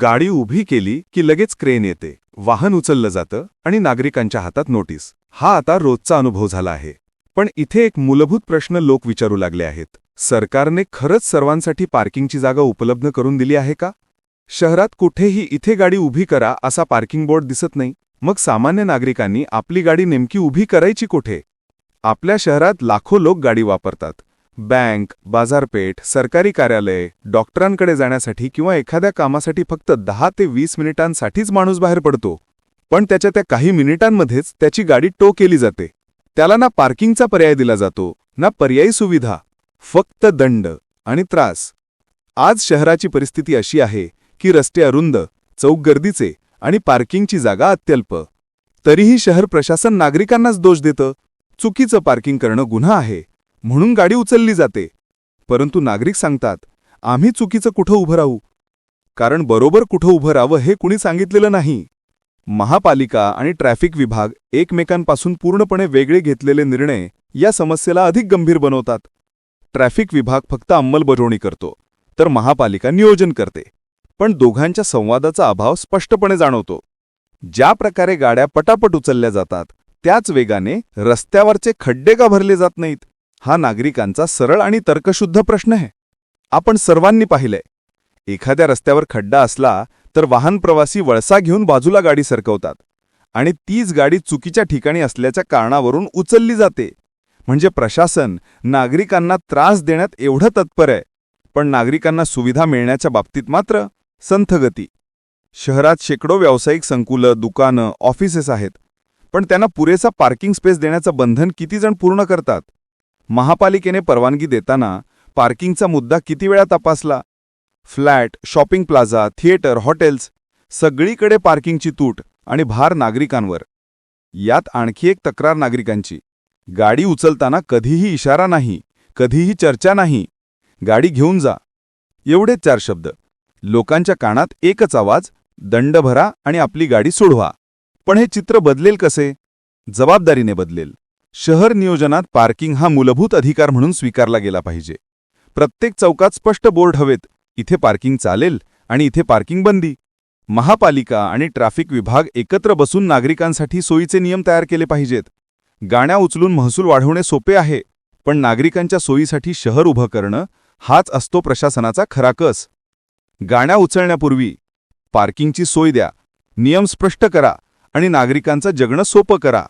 गाडी उभी केली की लगेच क्रेन येते. वाहन उचललं जातं आणि नागरिकांच्या हातात नोटीस. हा आता रोजचा अनुभव झाला आहे. पण इथे एक मूलभूत प्रश्न लोक विचारू लागले आहेत. सरकारने खरंच सर्वांसाठी पार्किंगची जागा उपलब्ध करून दिली आहे का? शहरात कुठेही इथे गाडी उभी करा असा पार्किंग बोर्ड दिसत नाही. मग सामान्य नागरिकांनी आपली गाडी नेमकी उभी करायची कुठे? आपल्या शहरात लाखो लोक गाडी वापरतात. बँक बाजारपेठ सरकारी कार्यालय डॉक्टरांकडे जाण्यासाठी किंवा एखाद्या कामासाठी फक्त दहा ते वीस मिनिटांसाठीच माणूस बाहेर पडतो. पण त्याच्या त्या काही मिनिटांमध्येच त्याची गाडी टो केली जाते. त्याला ना पार्किंगचा पर्याय दिला जातो ना पर्यायी सुविधा फक्त दंड आणि त्रास. आज शहराची परिस्थिती अशी आहे की रस्ते अरुंद चौक गर्दीचे आणि पार्किंगची जागा अत्यल्प. तरीही शहर प्रशासन नागरिकांनाच दोष देतं. चुकीचं पार्किंग करणं गुन्हा आहे. म्हणून गाडी उचलली जाते. परंतु नागरिक सांगतात आम्ही चुकीचं कुठं उभं राहू? कारण बरोबर कुठं उभं राहावं हे कुणी सांगितलेलं नाही. महापालिका आणि ट्रॅफिक विभाग एकमेकांपासून पूर्णपणे वेगळे घेतलेले निर्णय या समस्येला अधिक गंभीर बनवतात. ट्रॅफिक विभाग फक्त अंमलबजावणी करतो तर महापालिका नियोजन करते. पण दोघांच्या संवादाचा अभाव स्पष्टपणे जाणवतो. ज्या प्रकारे गाड्या पटापट उचलल्या जातात त्याच वेगाने रस्त्यावरचे खड्डे का भरले जात नाहीत? हा नागरिकांचा सरळ आणि तर्कशुद्ध प्रश्न आहे. आपण सर्वांनी पाहिलंय एखाद्या रस्त्यावर खड्डा असला तर वाहन प्रवासी वळसा घेऊन बाजूला गाडी सरकवतात आणि तीच गाडी चुकीच्या ठिकाणी असल्याच्या कारणावरून उचलली जाते. म्हणजे प्रशासन नागरिकांना त्रास देण्यात एवढं तत्पर आहे पण नागरिकांना सुविधा मिळण्याच्या बाबतीत मात्र संथगती. शहरात शेकडो व्यावसायिक संकुलं दुकानं ऑफिसेस आहेत पण त्यांना पुरेसा पार्किंग स्पेस देण्याचं बंधन किती जण पूर्ण करतात? महापालिकेने परवानगी देताना पार्किंगचा मुद्दा किती वेळा तपासला? Flat shopping plaza theatre hotels सगळीकडे पार्किंगची तूट आणि भार नागरिकांवर. यात आणखी एक तक्रार नागरिकांची. गाडी उचलताना कधीही इशारा नाही कधीही चर्चा नाही. गाडी घेऊन जा. एवढेच चार शब्द. लोकांच्या कानात एकच आवाज दंड भरा आणि आपली गाडी सोडवा. पण हे चित्र बदलेल कसे? जबाबदारीने बदलेल. शहर नियोजनात पार्किंग हा मूलभूत अधिकार म्हणून स्वीकारला गेला पाहिजे. प्रत्येक चौकात स्पष्ट बोर्ड हवेत इथे पार्किंग चालेल आणि इथे पार्किंग बंदी. महापालिका आणि ट्रॅफिक विभाग एकत्र बसून नागरिकांसाठी सोयीचे नियम तयार केले पाहिजेत. गाण्या उचलून महसूल वाढवणे सोपे आहे पण नागरिकांच्या सोयीसाठी शहर उभं करणं हाच असतो प्रशासनाचा खरा कस. गाण्या उचलण्यापूर्वी पार्किंगची सोय द्या नियम स्पष्ट करा आणि नागरिकांचं जगणं सोपं करा.